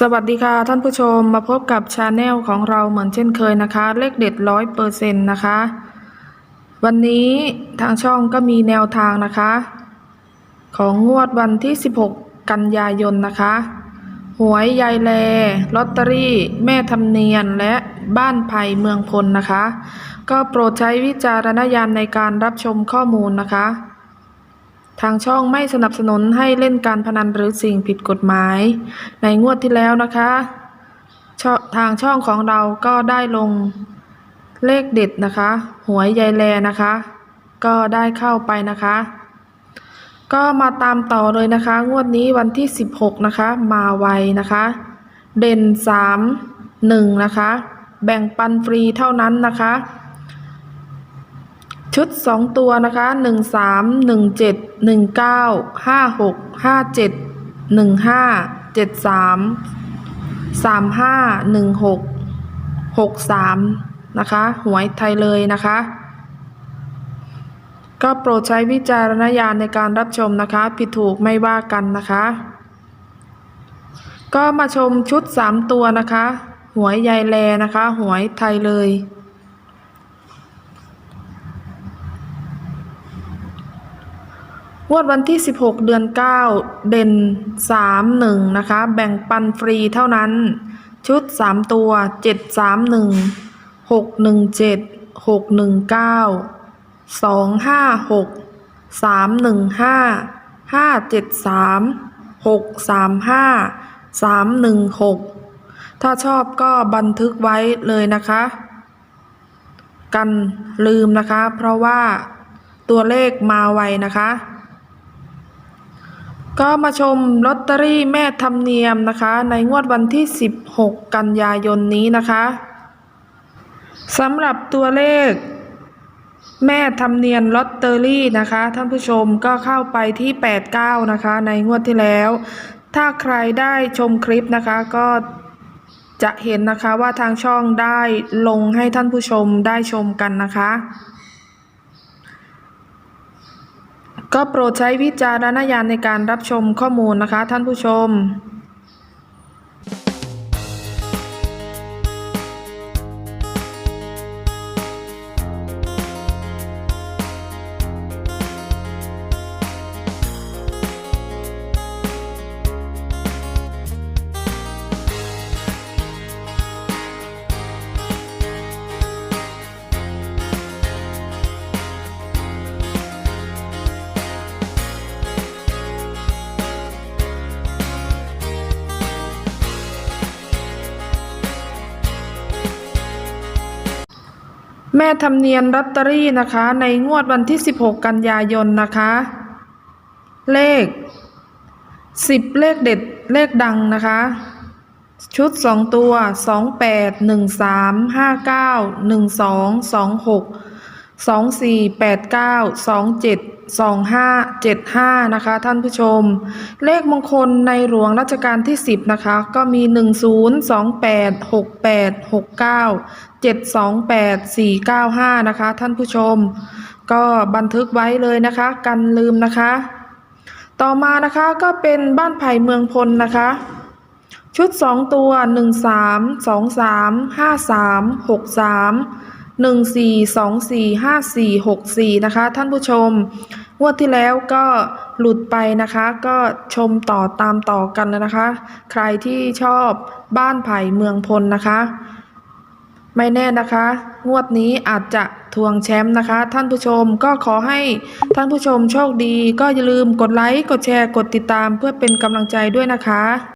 สวัสดีค่ะท่านผู้ชมมาพบกับชาแนลของเราเหมือนเช่นเคยนะคะ เลขเด็ดร้อยเปอร์เซ็นต์นะคะ วันนี้ทางช่องก็มีแนวทางนะคะ ของงวดวันที่ 16 กันยายนนะคะ หวยยายแลลอตเตอรี่ แม่ทำเนียนและบ้านไผ่เมืองพลนะคะ ก็โปรดใช้วิจารณญาณในการรับชมข้อมูลนะคะ ทางช่องไม่สนับสนุนให้เล่นการพนันหรือสิ่งผิดกฎหมาย ในงวดที่แล้วนะคะทางช่องของเราก็ได้ลงเลขเด็ดนะคะ หวยยายแลนะคะ ก็ได้เข้าไปนะคะ ก็มาตามต่อเลยนะคะ งวดนี้วันที่ 16 นะคะ มาไวนะคะ เด่น 3 1 นะคะ แบ่งปันฟรีเท่านั้นนะคะ ชุด 2 ตัวนะคะ 1 3 1 7 1 9 5 6 5 7 1 5 7 3 3 5 1 6 6 3 นะคะ หวยไทยเลยนะคะ ก็โปรดใช้วิจารณญาณในการรับชมนะคะ ผิดถูกไม่ว่ากันนะคะ ก็มาชมชุด 3 ตัวนะคะ หวยยายแลนะคะ หวยไทยเลย งวดวันที่ 16 เดือน 9 เด่น 3 1 นะคะ แบ่งปันฟรีเท่านั้น ชุด 3 ตัว 7 3 1 6 1 7 6 1 9 2 5 6 3 1 5 5 7 3 6 3 5 3 1 6 ถ้าชอบก็บันทึกไว้เลยนะคะ กันลืมนะคะ เพราะว่าตัวเลขมาไวนะคะ ก็มาชมลอตเตอรี่แม่ธรรมเนียมนะคะ ในงวดวันที่ 16 กันยายนนี้นะคะสำหรับตัวเลข แม่ธรรมเนียมลอตเตอรี่นะคะ ท่านผู้ชมก็เข้าไปที่ 89 นะคะ ในงวดที่แล้ว ถ้าใครได้ชมคลิปนะคะก็จะเห็นนะคะว่าทางช่องได้ลงให้ท่านผู้ชมได้ชมกันนะคะ ก็โปรดใช้วิจารณญาณในการรับชมข้อมูลนะคะท่านผู้ชม แม่ทำเนียนลอตเตอรี่นะคะ ในงวดวันที่ 16 กันยายนนะคะ เลข 10 เลขเด็ดเลขดังนะคะ ชุด 2 ตัว 28 13 59 12 26 สองสี่แปดเก้าสองเจ็ดสองห้าเจ็ดห้านะคะท่านผู้ชม เลขมงคลในหลวงรัชกาลที่สิบนะคะก็มีหนึ่งศูนย์สองแปดหกแปดหกเก้าเจ็ดสองแปดสี่เก้าห้านะคะท่านผู้ชม ก็บันทึกไว้เลยนะคะกันลืมนะคะ ต่อมานะคะก็เป็นบ้านไผ่เมืองพลนะคะชุดสองตัวหนึ่งสามสองสามห้าสามหกสาม 1 4 2 4 5 4 6 4 นะคะ ท่านผู้ชม งวดที่แล้วก็หลุดไปนะคะ ก็ชมต่อตามต่อกันเลยนะคะ ใครที่ชอบบ้านไผ่เมืองพลนะคะ ไม่แน่นะคะ งวดนี้อาจจะทวงแชมป์นะคะ ท่านผู้ชมก็ขอให้ท่านผู้ชมโชคดี ก็อย่าลืมกดไลค์ กดแชร์ กดติดตามเพื่อเป็นกำลังใจด้วยนะคะ